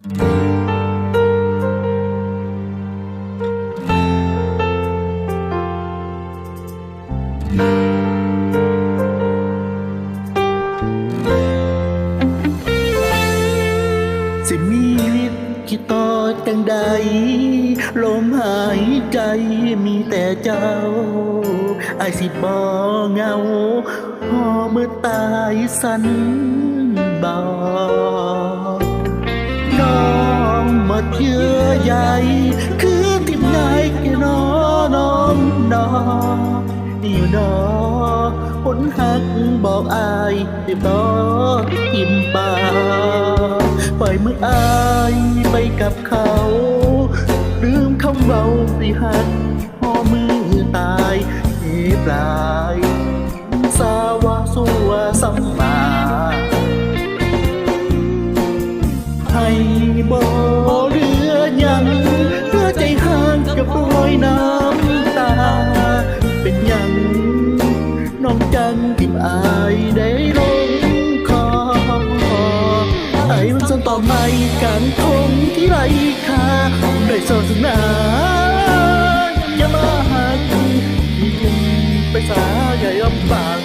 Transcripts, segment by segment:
สิมีวิตคิดต่อจังใด ลมหายใจมีแต่เจ้าไอสิบอเหงาพอเมื่อตายสันบอ ดเยื่อใยคือทิมนายแค่นอน้องนออยู่นอผลหักบอกอายเดี๋ยวต่อทิมป่าปล่อยมืออายไปกับเขา ลืมคำเบาสิหักพอมือตายเจ็บปลาย ต่อไม้กลางทงที่ไรค่าได้สนสนาอย่ามาหากินยิงไปสาอย่ายอมปาก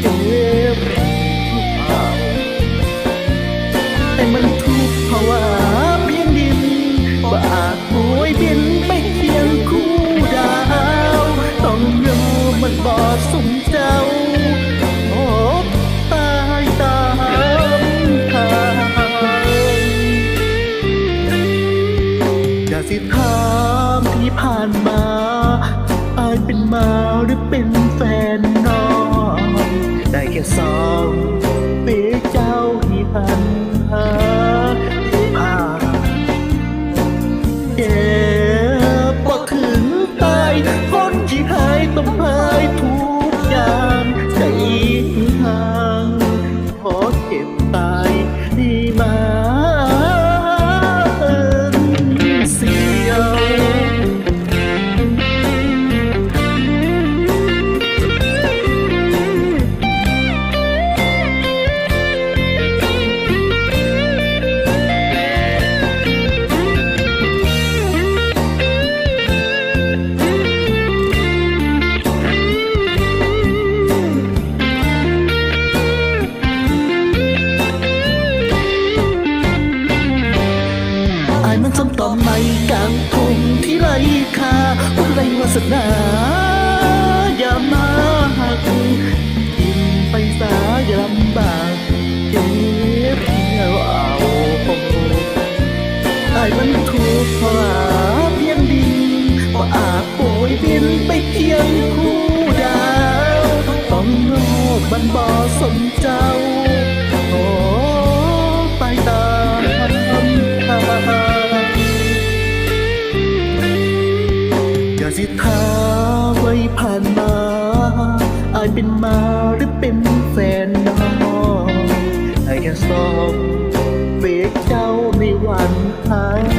เจ็บเอาไอ้มันทุกข์เพราะว่าเพียงดินว่าอาจโวยบินไปเคียงคู่ดาว ต้องยอมมันบอดสมเจ้า สิถามที่ผ่าน ไม่กลางทงที่ไรค่าอุไรวาสนา อย่ามาหักกินไปสาอย่าลำบาก เป็นมาหรือเป็นแฟนน้องไอ้แค่สอบเบรกเจ้าในวันหาย